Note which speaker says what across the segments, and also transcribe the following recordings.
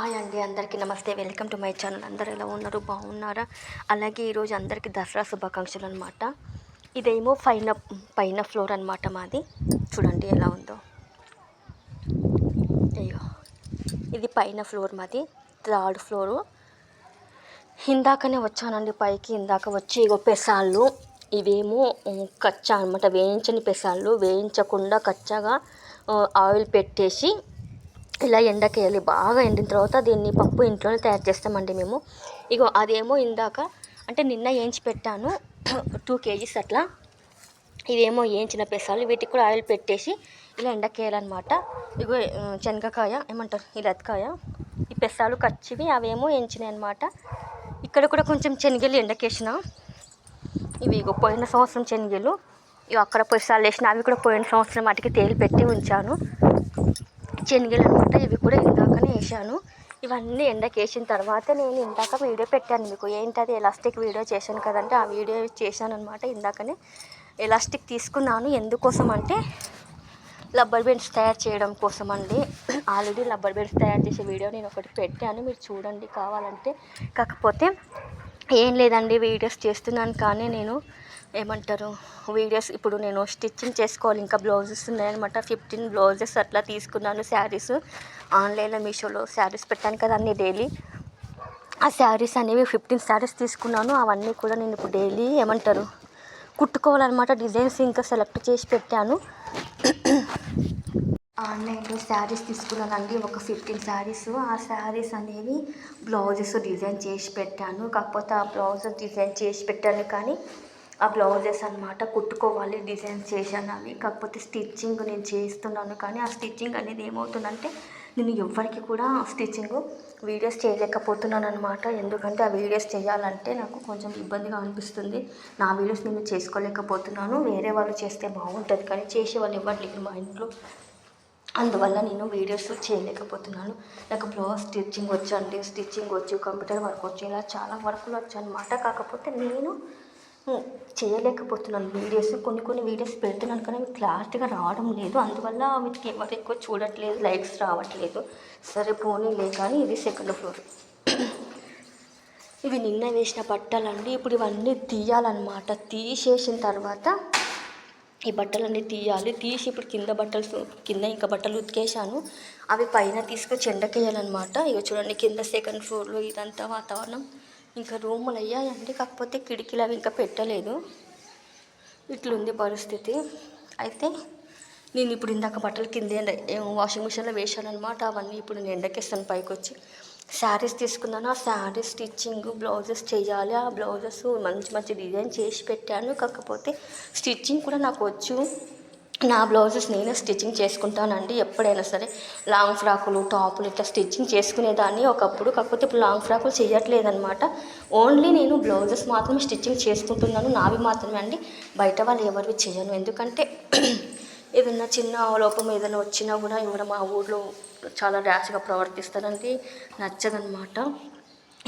Speaker 1: Hi అండి అందరికీ నమస్తే. Welcome to my channel. అందరు ఎలా ఉన్నారు? బాగున్నారా? అలాగే ఈరోజు అందరికీ దసరా శుభాకాంక్షలు అనమాట ఇదేమో పైన పైన ఫ్లోర్ అనమాట మాది. చూడండి ఎలా ఉందో. అయ్యో ఇది పైన ఫ్లోర్ మాది. Third floor. ఇందాకనే వచ్చానండి పైకి. ఇందాక వచ్చి ఇగో పెసాళ్ళు ఇవేమో కచ్చా అనమాట వేయించని పెసాళ్ళు వేయించకుండా కచ్చాగా ఆయిల్ పెట్టేసి ఇలా ఎండకేయాలి బాగా ఎండిన తర్వాత దీన్ని పప్పు ఇంట్లోనే తయారు చేస్తామండి మేము. ఇగో అదేమో ఇందాక అంటే నిన్న వేయించి పెట్టాను టూ కేజీస్ అట్లా. ఇవేమో వేయించిన పెసాలు వీటికి కూడా ఆయిల్ పెట్టేసి ఇలా ఎండకేయాలన్నమాట ఇగో శనగకాయ ఏమంటారు ఈ రతకాయ ఈ పెసాలు కచ్చివి అవేమో వేయించినాయి అనమాట ఇక్కడ కూడా కొంచెం శనగలు ఎండకేసిన. ఇవి ఇగో పోయిన సంవత్సరం శనగలు. ఇవి అక్కడ పెసాలు వేసిన అవి కూడా పోయిన సంవత్సరం వాటికి తేలి పెట్టి ఉంచాను. శనగలు అనమాట ఇవి కూడా ఇందాకనే వేసాను ఇవన్నీ ఎండకి వేసిన తర్వాత నేను ఇందాక వీడియో పెట్టాను మీకు. ఏంటది ఎలాస్టిక్ వీడియో చేశాను కదంటే ఆ వీడియో చేశాను అనమాట ఇందాకనే. ఎలాస్టిక్ తీసుకున్నాను. ఎందుకోసం అంటే రబ్బర్ బెండ్స్ తయారు చేయడం కోసం అండి ఆల్రెడీ రబ్బర్ బెండ్స్ తయారు చేసే వీడియో నేను ఒకటి పెట్టాను. మీరు చూడండి కావాలంటే. కాకపోతే ఏం లేదండి వీడియోస్ చేస్తున్నాను కానీ నేను ఏమంటారు వీడియోస్ ఇప్పుడు నేను స్టిచ్చింగ్ చేసుకోవాలి. ఇంకా బ్లౌజెస్ ఉన్నాయన్నమాట. ఫిఫ్టీన్ బ్లౌజెస్ అట్లా తీసుకున్నాను శారీస్. ఆన్లైన్లో మీషోలో శారీస్ పెట్టాను కదా అన్ని డైలీ. ఆ శారీస్ అనేవి ఫిఫ్టీన్ శారీస్ తీసుకున్నాను. అవన్నీ కూడా నేను ఇప్పుడు డైలీ ఏమంటారు కుట్టుకోవాలన్నమాట. డిజైన్స్ ఇంకా సెలెక్ట్ చేసి పెట్టాను. ఆన్లైన్లో శారీస్ తీసుకున్నానండి ఒక ఫిఫ్టీన్ శారీస్. ఆ శారీస్ అనేవి బ్లౌజెస్ డిజైన్ చేసి పెట్టాను. కాకపోతే ఆ బ్లౌజెస్ డిజైన్ చేసి పెట్టాను కానీ ఆ బ్లౌజెస్ అనమాట కుట్టుకోవాలి డిజైన్ చేశాను అవి కాకపోతే స్టిచ్చింగ్ నేను చేస్తున్నాను. కానీ ఆ స్టిచ్చింగ్ అనేది ఏమవుతుందంటే నేను ఎవరికి కూడా స్టిచ్చింగ్ వీడియోస్ చేయలేకపోతున్నాను అనమాట ఎందుకంటే ఆ వీడియోస్ చేయాలంటే నాకు కొంచెం ఇబ్బందిగా అనిపిస్తుంది. నా వీడియోస్ నేను చేసుకోలేకపోతున్నాను. వేరే వాళ్ళు చేస్తే బాగుంటుంది. కానీ చేసే వాళ్ళు ఎవరు లేరు మా ఇంట్లో. అందువల్ల నేను వీడియోస్ చేయలేకపోతున్నాను. నాకు బ్లౌజ్ స్టిచ్చింగ్ వచ్చండి స్టిచ్చింగ్ వచ్చు కంప్యూటర్ వర్క్ వచ్చు ఇలా చాలా వర్కులు వచ్చు అనమాట కాకపోతే నేను చేయలేకపోతున్నాను. వీడియోస్ కొన్ని కొన్ని వీడియోస్ పెడుతున్నాను కానీ అవి క్లారిటీగా రావడం లేదు. అందువల్ల వీటికి ఎవరు ఎక్కువ చూడట్లేదు లైక్స్ రావట్లేదు. సరే పోనీలే కానీ ఇది సెకండ్ ఫ్లోర్. ఇవి నిన్న వేసిన బట్టలండి. ఇప్పుడు ఇవన్నీ తీయాలన్నమాట. తీసేసిన తర్వాత ఈ బట్టలన్నీ తీయాలి. తీసి ఇప్పుడు కింద బట్టలు కింద ఇంకా బట్టలు ఉతికేసాను అవి పైన తీసుకొచ్చి ఎండకేయాలన్నమాట. ఇక చూడండి కింద సెకండ్ ఫ్లోర్లో ఇదంతా వాతావరణం. ఇంకా రూములు అయ్యాయండి. కాకపోతే కిటికీలు అవి ఇంకా పెట్టలేదు. ఇట్లుంది పరిస్థితి. అయితే నేను ఇప్పుడు ఇందాక బట్టలు కింద వాషింగ్ మిషన్లో వేసాను అనమాట అవన్నీ ఇప్పుడు నేను ఎండకేస్తాను పైకి వచ్చి శారీస్ తీసుకున్నాను. ఆ శారీస్ స్టిచ్చింగ్ బ్లౌజెస్ చేయాలి. ఆ బ్లౌజెస్ మంచి మంచి డిజైన్ చేసి పెట్టాను. కాకపోతే స్టిచ్చింగ్ కూడా నాకు వచ్చు. నా బ్లౌజెస్ నేనే స్టిచ్చింగ్ చేసుకుంటానండి. ఎప్పుడైనా సరే లాంగ్ ఫ్రాకులు టాపులు ఇట్లా స్టిచ్చింగ్ చేసుకునేదాన్ని ఒకప్పుడు. కాకపోతే ఇప్పుడు లాంగ్ ఫ్రాకులు చేయట్లేదన్నమాట ఓన్లీ నేను బ్లౌజెస్ మాత్రమే స్టిచ్చింగ్ చేసుకుంటున్నాను. నావి మాత్రమే అండి. బయట వాళ్ళు ఎవరివి చేయను ఎందుకంటే ఏదన్నా చిన్న లోపం ఏదైనా వచ్చినా కూడా ఇవ్వడం మా ఊళ్ళో చాలా ర్యాష్గా ప్రవర్తిస్తారండి. నచ్చదనమాట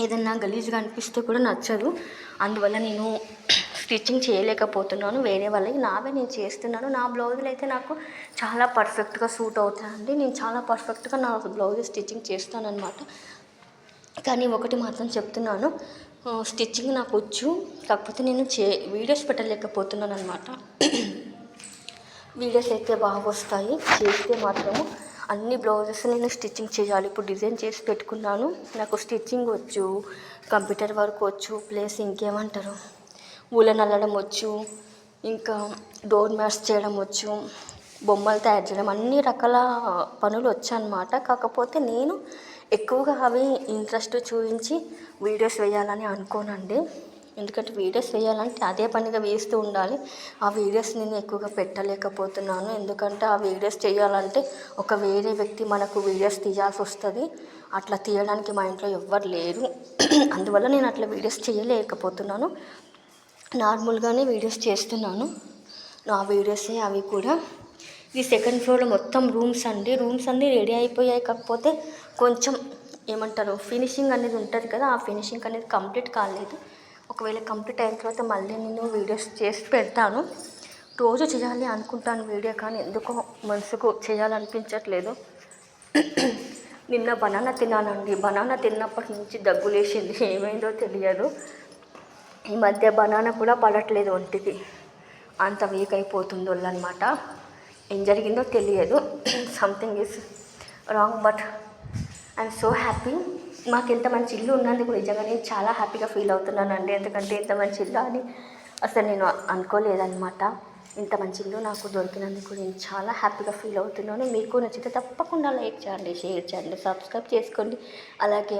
Speaker 1: ఏదన్నా గలీజ్గా అనిపిస్తే కూడా నచ్చదు. అందువల్ల నేను స్టిచ్చింగ్ చేయలేకపోతున్నాను వేరే వాళ్ళకి నావే నేను చేస్తున్నాను. నా బ్లౌజులు అయితే నాకు చాలా పర్ఫెక్ట్గా సూట్ అవుతాయండి. నేను చాలా పర్ఫెక్ట్గా నా బ్లౌజ్ స్టిచ్చింగ్ చేస్తానన్నమాట. కానీ ఒకటి మాత్రం చెప్తున్నాను స్టిచ్చింగ్ నాకు వచ్చు కాకపోతే నేను చే వీడియోస్ పెట్టలేకపోతున్నాను అనమాట వీడియోస్ అయితే బాగా వస్తాయి. చేస్తే మాత్రము అన్ని బ్లౌజెస్ నేను స్టిచ్చింగ్ చేయాలి. ఇప్పుడు డిజైన్ చేసి పెట్టుకున్నాను. నాకు స్టిచ్చింగ్ వచ్చు కంప్యూటర్ వర్క్ వచ్చు ప్లస్ ఇంకేమంటారు? ఊళ్ళ అల్లడం వచ్చు ఇంకా డోర్ మ్యాట్స్ చేయడం వచ్చు బొమ్మలు తయారు చేయడం అన్ని రకాల పనులు వచ్చనమాట కాకపోతే నేను ఎక్కువగా అవి ఇంట్రెస్ట్ చూపించి వీడియోస్ వేయాలని అనుకోనండి. ఎందుకంటే వీడియోస్ వేయాలంటే అదే పనిగా వేస్తూ ఉండాలి. ఆ వీడియోస్ నేను ఎక్కువగా పెట్టలేకపోతున్నాను. ఎందుకంటే ఆ వీడియోస్ చేయాలంటే ఒక వేరే వ్యక్తి మనకు వీడియోస్ తీయాల్సి వస్తుంది. అట్లా తీయడానికి మా ఇంట్లో ఎవ్వరు లేరు. అందువల్ల నేను అట్లా వీడియోస్ చేయలేకపోతున్నాను. నార్మల్గానే వీడియోస్ చేస్తున్నాను. నా వీడియోసే అవి కూడా. ఇది సెకండ్ ఫ్లోర్లో మొత్తం రూమ్స్ అండి. రూమ్స్ అన్నీ రెడీ అయిపోయాయి. కాకపోతే కొంచెం ఏమంటారు ఫినిషింగ్ అనేది ఉంటుంది కదా ఆ ఫినిషింగ్ అనేది కంప్లీట్ కాలేదు. ఒకవేళ కంప్లీట్ అయిన తర్వాత మళ్ళీ నేను వీడియోస్ చేసి పెడతాను. రోజు చేయాలి అనుకుంటాను వీడియో కానీ ఎందుకో మనసుకు చేయాలనిపించట్లేదు. నిన్న బనానా తిన్నానండి. బనానా తిన్నప్పటి నుంచి దగ్గులేసింది ఏమైందో తెలియదు. ఈ మధ్య బనానా కూడా పడట్లేదు ఒంటికి. అంత వీక్ అయిపోతుంది అనమాట ఏం జరిగిందో తెలియదు. Something is wrong but I'm so happy మాకు ఎంత మంచి ఇల్లు ఉన్నందుకు నిజంగా నేను చాలా హ్యాపీగా ఫీల్ అవుతున్నానండి. ఎందుకంటే ఇంత మంచి ఇల్లు అని అసలు నేను అనుకోలేదన్నమాట. ఇంత మంచి ఇల్లు నాకు దొరికినందుకు నేను చాలా హ్యాపీగా ఫీల్ అవుతున్నాను. మీకు నచ్చితే తప్పకుండా లైక్ చేయండి షేర్ చేయండి సబ్స్క్రైబ్ చేసుకోండి. అలాగే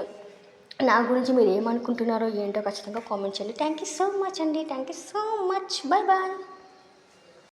Speaker 1: నా గురించి మీరు ఏమనుకుంటున్నారో ఏంటో ఖచ్చితంగా కామెంట్ చేయండి. థ్యాంక్ యూ సో మచ్ అండి. Thank you so much bye bye